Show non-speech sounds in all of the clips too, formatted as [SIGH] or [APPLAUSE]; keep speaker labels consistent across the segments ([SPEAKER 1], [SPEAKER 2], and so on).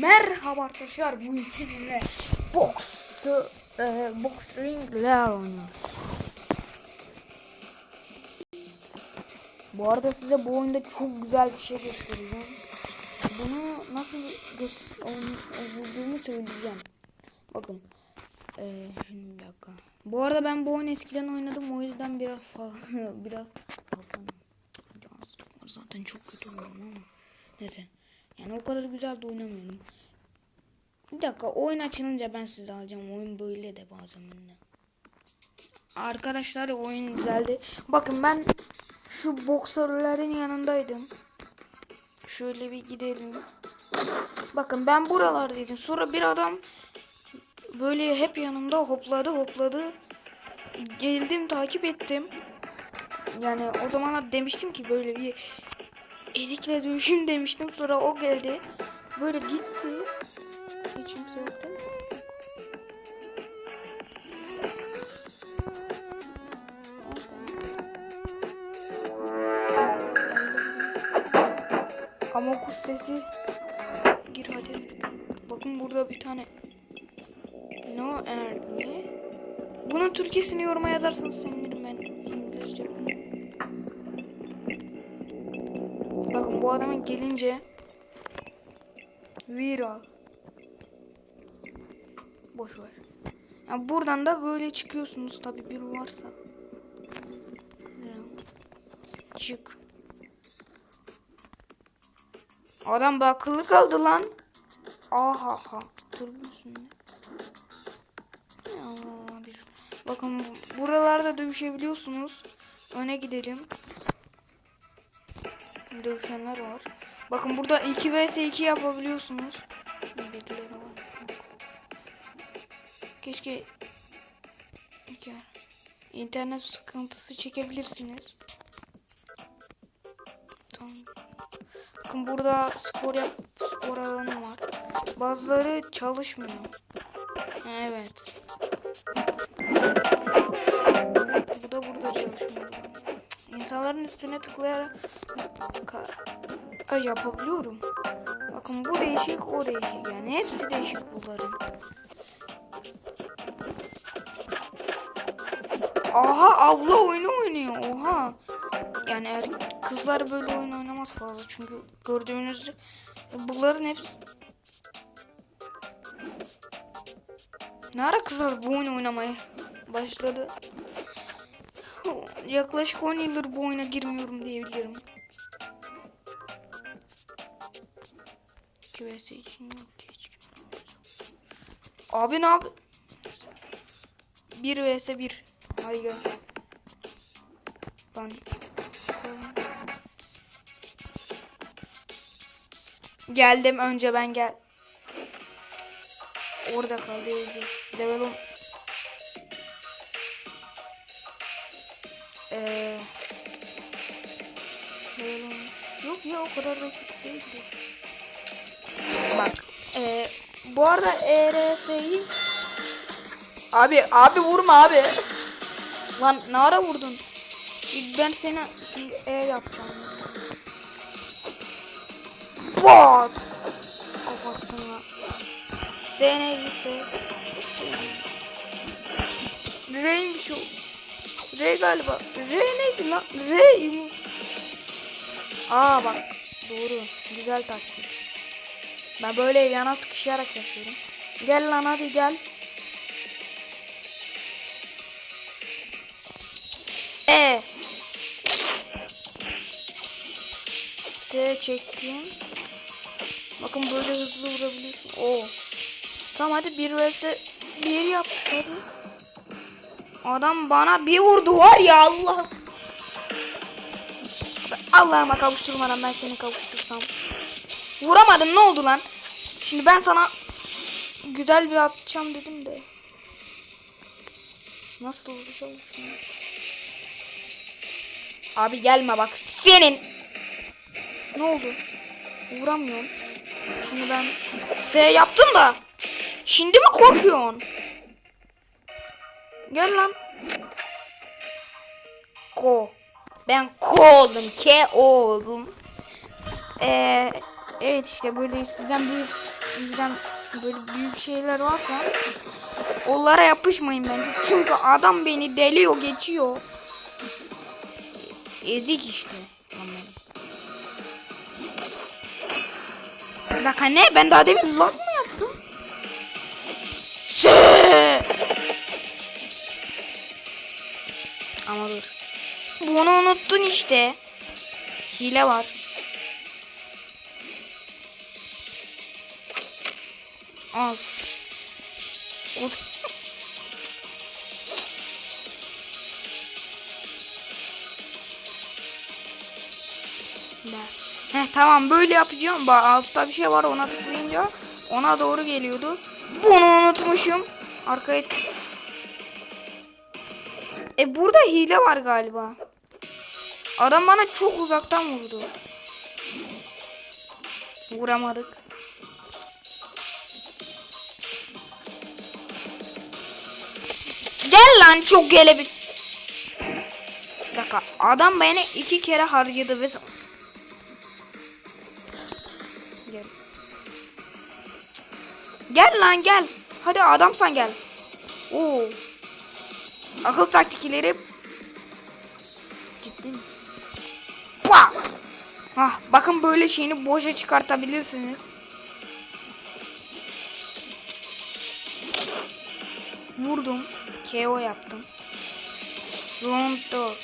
[SPEAKER 1] Merhaba arkadaşlar bugün sizinle box e, box ringler oynuyoruz. Bu arada size bu oyunda çok güzel bir şey göstereceğim. Bunu nasıl gö- oyun- vurduğumu söyleyeceğim. Bakın. E, şimdi bir dakika. Bu arada ben bu oyunu eskiden oynadım o yüzden biraz fazla [LAUGHS] biraz fazla. Zaten çok kötü oynuyorum ama. Neyse. Yani o kadar güzel de oynamıyorum. Bir dakika oyun açılınca ben size alacağım. Oyun böyle de bazen öyle. Arkadaşlar oyun güzeldi. Bakın ben şu boksörlerin yanındaydım. Şöyle bir gidelim. Bakın ben buralardaydım. Sonra bir adam böyle hep yanımda hopladı hopladı. Geldim takip ettim. Yani o zamanlar demiştim ki böyle bir ezikle dövüşüm demiştim. Sonra o geldi. Böyle gitti. Hiç kimse yok değil mi? Ama kuş sesi gir hadi. Bakın burada bir tane No Enemy. Bunun Türkçesini yoruma yazarsanız sevinirim adama gelince Viral. Boş ver. Yani buradan da böyle çıkıyorsunuz tabi bir varsa. Çık. Adam bakılı kaldı lan. Aha ha. Dur bir. Bakın bu- buralarda dövüşebiliyorsunuz. Öne gidelim. Dövüşenler var. Bakın burada 2 vs 2 yapabiliyorsunuz. Keşke internet sıkıntısı çekebilirsiniz. Tamam. Bakın burada spor yap spor alanı var. Bazıları çalışmıyor. Evet. Bu da burada çalışmıyor. İnsanların üstüne tıklayarak Ay, yapabiliyorum. Bakın bu değişik o değişik yani hepsi değişik bunların. Aha abla oyunu oynuyor oha. Yani er- kızlar böyle oyun oynamaz fazla çünkü gördüğünüz bunların hepsi Ne ara kızlar bu oyunu oynamaya başladı? Yaklaşık 10 yıldır bu oyuna girmiyorum diyebilirim. 2 vs için yok. Abi ne yap? 1 vs 1. Hadi gel. Ben Geldim önce ben gel. Orada kaldı. Level 10. 10. Yok ya o kadar da kötü değildi. Bak. Eee bu arada ERS'yi Abi abi vurma abi. Lan ne ara vurdun? Ben seni E yapacağım. Bot. Kafasına. S neydi S? R'ymiş o. R galiba. R neydi lan? R mi? Aa bak. Doğru. Güzel taktik. Ben böyle yana sıkışarak yapıyorum. Gel lan hadi gel. E. S çektim. Bakın böyle hızlı vurabiliyorsun. Oo. Tamam hadi bir vs bir yaptık hadi. Adam bana bir vurdu var ya Allah. Allah'ıma kavuşturmadan ben seni kavuştursam. Vuramadım ne oldu lan? Şimdi ben sana güzel bir atacağım dedim de. Nasıl vuracağım şimdi? Abi gelme bak senin. Ne oldu? Vuramıyorum. Şimdi ben S yaptım da. Şimdi mi korkuyorsun? Gel lan. Ko. Ben ko oldum. K oldum. Ee, evet işte böyle sizden O yüzden böyle büyük şeyler varsa onlara yapışmayın bence. Çünkü adam beni deliyor geçiyor. Ezik işte. Bir dakika ne? Ben daha demin lag mı yaptım? Şey. Bunu unuttun işte. Hile var. Al. Ol. Heh tamam böyle yapacağım. Bak altta bir şey var ona tıklayınca ona doğru geliyordu. Bunu unutmuşum. Arkaya E burada hile var galiba. Adam bana çok uzaktan vurdu. Vuramadık. Gel lan çok gelebil. Bir dakika adam beni iki kere harcadı ve Gel. Gel lan gel. Hadi adamsan gel. Oo. Akıl taktikleri. Pah! Ah, bakın böyle şeyini boşa çıkartabilirsiniz. Vurdum. KO yaptım. Round 4.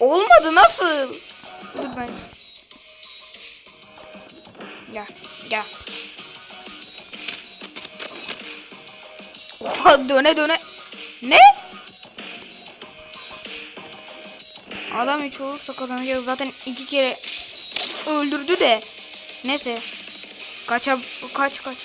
[SPEAKER 1] Olmadı nasıl? Dur ben. Gel gel. Oha döne döne. Ne? Adam hiç olursa kazanacak. Zaten iki kere öldürdü de. Neyse. Kaça kaç kaç.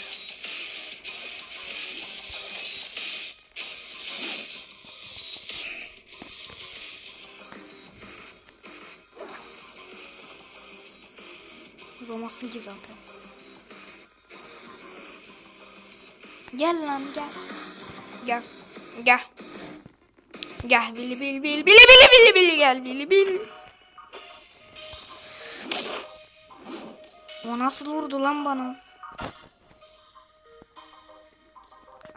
[SPEAKER 1] Olmasın ki zaten. Gel lan gel. Gel. Gel. Gel bili bil bil bili bili bili bili gel bili bil. O nasıl vurdu lan bana?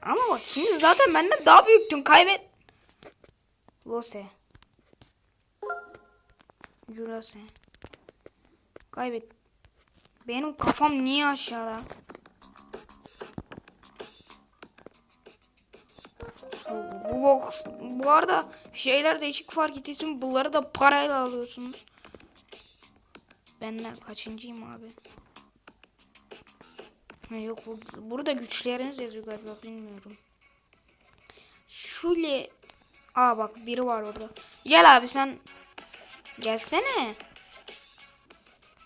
[SPEAKER 1] Ama bak şimdi zaten benden daha büyüktün kaybet. Lose. Jurase. Kaybet. Benim kafam niye aşağıda? Box, bu arada şeyler değişik fark ettiğim bunları da parayla alıyorsunuz. Ben kaçıncıyım abi? Ha, yok bu, burada güçleriniz yazıyor galiba bilmiyorum. Şöyle Aa bak biri var orada. Gel abi sen gelsene.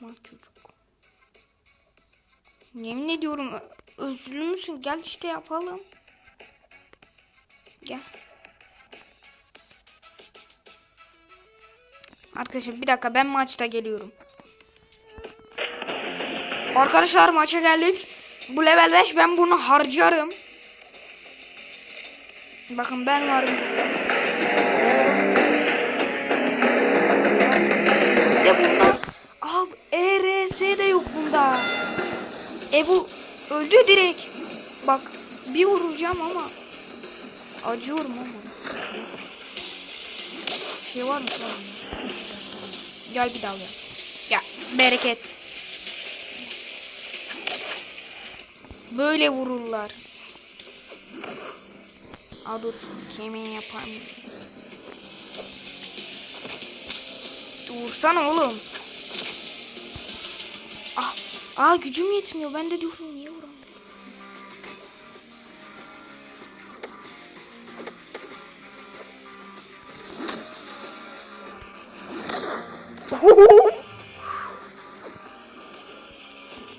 [SPEAKER 1] Aman çocuk. Yemin ediyorum özürlü müsün? Gel işte yapalım. Gel. Arkadaşlar bir dakika ben maçta geliyorum. Arkadaşlar maça geldik. Bu level 5 ben bunu harcarım. Bakın ben varım. De bunda Abi ERS de yok bunda. E bu öldü direkt. Bak bir vuracağım ama acıyorum ama. Şey var mı lan? Gel bir daha gel. Gel bereket. Böyle vururlar. Aa dur kemiği yapar mı? Dursana oğlum. Ah, aa gücüm yetmiyor. Ben de diyorum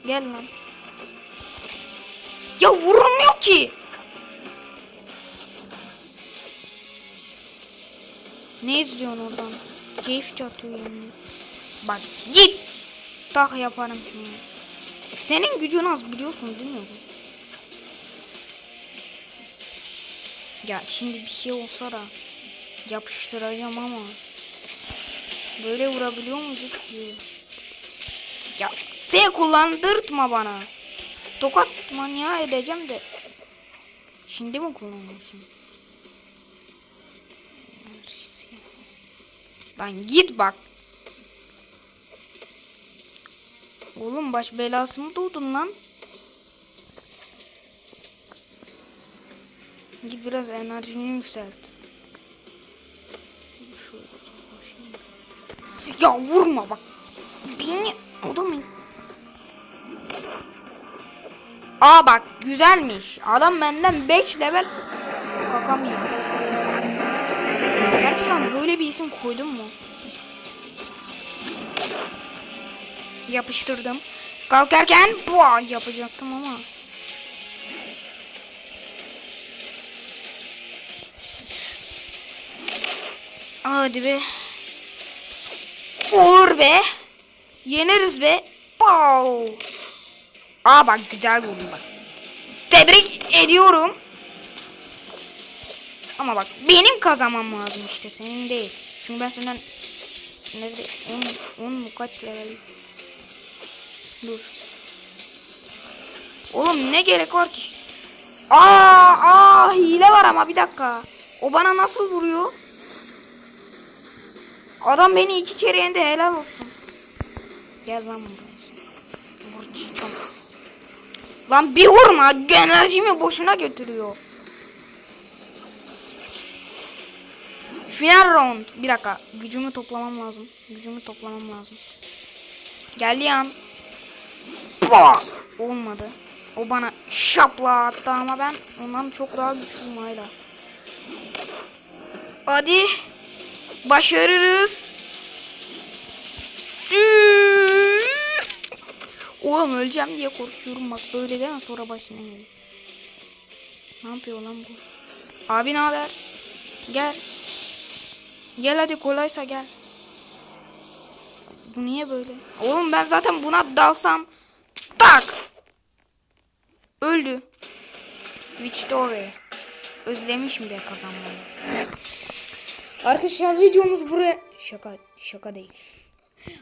[SPEAKER 1] Gel lan. Ya vurulmuyor ki. Ne izliyorsun oradan? Keyif atıyor yani. Bak git. Tak yaparım şimdi. Senin gücün az biliyorsun değil mi? Ya şimdi bir şey olsa da yapıştıracağım ama. Böyle vurabiliyor muyduk ki? Ya S kullandırtma bana. Tokat manyağı edeceğim de. Şimdi mi kullanıyorsun? Lan git bak. Oğlum baş belası mı doğdun lan? Git biraz enerjini yükselt. Ya vurma bak. Beni adamın. Aa bak güzelmiş. Adam benden 5 level kakamıyor. Gerçekten böyle bir isim koydun mu? Yapıştırdım. Kalkarken bu yapacaktım ama. Hadi be. Olur be. Yeneriz be. Pow. Aa bak güzel vurdum bak. Tebrik ediyorum. Ama bak benim kazanmam lazım işte senin değil. Çünkü ben senden ne 10 10 mu kaç level? Dur. Oğlum ne gerek var ki? Aa, aa hile var ama bir dakika. O bana nasıl vuruyor? Adam beni iki kere yendi helal olsun. Gel lan buraya. Lan bir vurma enerjimi boşuna götürüyor. Final round. Bir dakika. Gücümü toplamam lazım. Gücümü toplamam lazım. Geldi an. Olmadı. O bana şapla attı ama ben ondan çok daha güçlüyüm hala. Hadi. Başarırız. Sü. Oğlum öleceğim diye korkuyorum bak böyle deme sonra başına gelir. Ne yapıyor lan bu? Abi ne haber? Gel. Gel hadi kolaysa gel. Bu niye böyle? Oğlum ben zaten buna dalsam tak. Öldü. Victoria. Özlemişim be kazanmayı. Arkadaşlar videomuz buraya şaka şaka değil.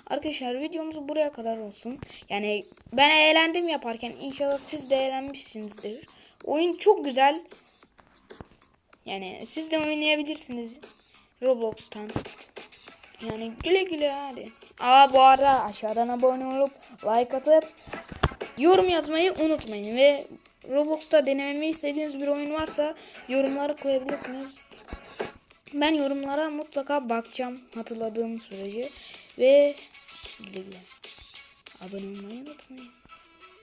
[SPEAKER 1] Arkadaşlar videomuz buraya kadar olsun. Yani ben eğlendim yaparken inşallah siz de eğlenmişsinizdir. Oyun çok güzel. Yani siz de oynayabilirsiniz Roblox'tan. Yani güle güle hadi. Aa bu arada aşağıdan abone olup like atıp yorum yazmayı unutmayın ve Roblox'ta denememi istediğiniz bir oyun varsa yorumlara koyabilirsiniz. Ben yorumlara mutlaka bakacağım hatırladığım sürece ve güle güle. Abone olmayı unutmayın.